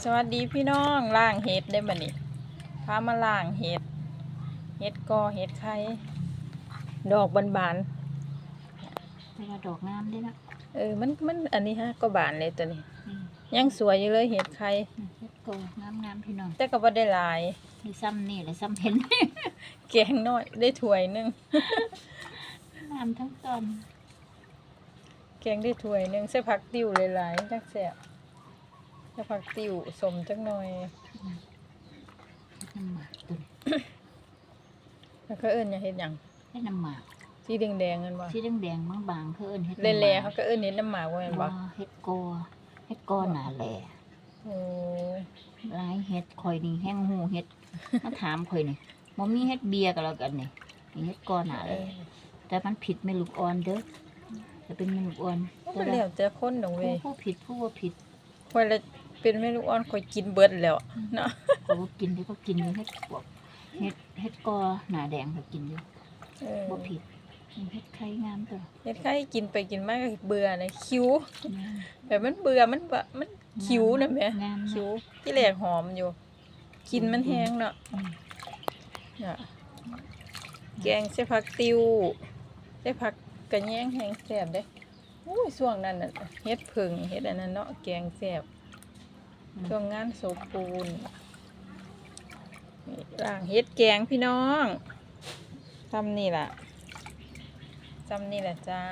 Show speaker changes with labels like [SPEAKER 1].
[SPEAKER 1] สวัสดีพี่น้องล่างเห็ดได้บ่นี่พามาล่างเห็ด เห็ดกอเห็ดไข่ดอกบาน
[SPEAKER 2] เวลาดอกงามด้วยนะ
[SPEAKER 1] ๆเออมันมันอันนี้ฮะก็บานเลยตัวนี้
[SPEAKER 2] อืม
[SPEAKER 1] ยังสวยอยู่เลยเห็ดไข่
[SPEAKER 2] เฮ็ดโกงามงามๆพี่น้อง
[SPEAKER 1] แต่ก็บ่ได้หลาย
[SPEAKER 2] นี่ซ้ำนี่แหละซ้ำเห็น
[SPEAKER 1] แกงน้อยได้ถ้วยหนึง
[SPEAKER 2] งามทั้งตอน
[SPEAKER 1] แกงได้ถ้วยหนึงใส่ผักติ้วหลายๆจักแซ่บ ใส่ผักติ้วสมจักหน่อย
[SPEAKER 2] เฮ็ดน้ำหมากตุน
[SPEAKER 1] แล้วก็เอิ้นหยังเฮ็ดหยัง
[SPEAKER 2] เฮ็ดน้ำหมาก
[SPEAKER 1] สีแดงๆนั่นบ่
[SPEAKER 2] ที่แดงๆบางๆเขาเอิ้นเฮ็ด
[SPEAKER 1] แล่ๆเขาก็เอิ้นเห็ดน้ำหมากว่าแม่นบ่
[SPEAKER 2] บ่เฮ็ดโกเฮ็ดโกหนาแหล่
[SPEAKER 1] โอ้
[SPEAKER 2] หลายเฮ็ดข่อยนี่แห้งหูเฮ็ดมาถามข่อยนี่บ่มีเฮ็ดเบียร์ก็แล้วกันนี่นี่เฮ็ดโกหนา
[SPEAKER 1] เอ
[SPEAKER 2] แหล่
[SPEAKER 1] อ
[SPEAKER 2] แต่มันผิดแม่ลูกอ่อนเด้อจะเป็นแม่ลูกอ่อน
[SPEAKER 1] มันแล้วแต่คนดอก
[SPEAKER 2] ผู้
[SPEAKER 1] เว้ย
[SPEAKER 2] ผู้ผิดผู้ว่าผิด
[SPEAKER 1] ข่อยละ เป็นแม่ลูกอ่อนข่อยกินเบิดแล้วเนาะ
[SPEAKER 2] เขาก็กินที่เขากินอยู่เฮ็ดพวกเฮ็ดเฮ็ดโกหนาแดงเขากินอยู่
[SPEAKER 1] เออ
[SPEAKER 2] บ่ผิดมันเฮ็ดไข่งามตัว
[SPEAKER 1] เฮ็ดไข่กินไปกินมาก็เบื่อเลยคิ้ว
[SPEAKER 2] งาม
[SPEAKER 1] แบบมันเบื่อมันบะมันคิ้วนะแม่
[SPEAKER 2] งาม
[SPEAKER 1] คิ้วที่แรกหอมอยู่ กินมันแห้งเนาะ
[SPEAKER 2] อืม
[SPEAKER 1] เนี่ยแกงใส่ผักติวใส่ผักกระแยงแห้งแซ่บเด้อุ้ยช่วงนั้นน่ะเฮ็ดผึ่งเฮ็ดอันนั้นเนาะแกงแซ่บ ช่วงงานโสปูนล่างเฮ็ดแกงพี่น้องทำนี่ล่ะทำนี่แหละจ้า